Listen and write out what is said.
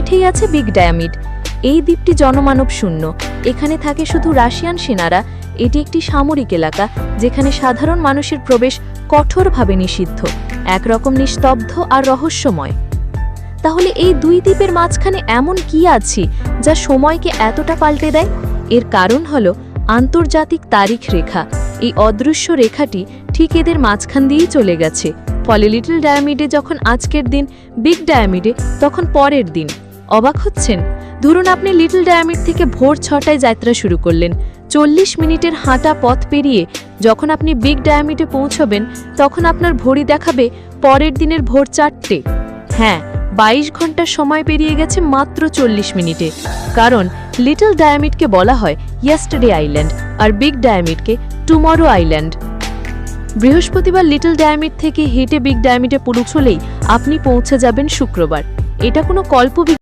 পিঠেই আছে বিগ ডায়ামিড এই দ্বীপটি জনমানব শূন্য। এখানে থাকে শুধু রাশিয়ান সেনারা। এটি একটি সামরিক এলাকা, যেখানে সাধারণ মানুষের প্রবেশ কঠোরভাবে নিষিদ্ধ, একরকম নিস্তব্ধ আর রহস্যময়। তাহলে এই দুই দ্বীপের মাঝখানে এমন কি আছে, যা সময়কে এতটা পাল্টে দেয়? এর কারণ হল আন্তর্জাতিক তারিখ রেখা। এই অদৃশ্য রেখাটি ঠিক এদের মাঝখান দিয়েই চলে গেছে। ফলে লিটল ডায়ামিডে যখন আজকের দিন বিগ ডায়ামিডে তখন পরের দিন। অবাক হচ্ছেন। ধরুন আপনি লিটল ডায়ামিড থেকে ভোর ছটায় যাত্রা শুরু করলেন। চল্লিশ মিনিটের হাঁটা পথ পেরিয়ে যখন আপনি বিগ ডায়ামিটে পৌঁছবেন, তখন আপনার ঘড়ি দেখাবে পরের দিনের ভোর চারটে। হ্যাঁ বাইশ ঘণ্টার সময় পেরিয়ে গেছে মাত্র চল্লিশ মিনিটে। কারণ লিটল ডায়ামিডকে বলা হয় ইয়েস্টারডে আইল্যান্ড আর বিগ ডায়ামিডকে টুমরো আইল্যান্ড। বৃহস্পতিবার লিটল ডায়ামিড থেকে হেঁটে বিগ ডায়ামিডে পৌঁছলেই আপনি পৌঁছে যাবেন শুক্রবার। এটা কোনো কল্প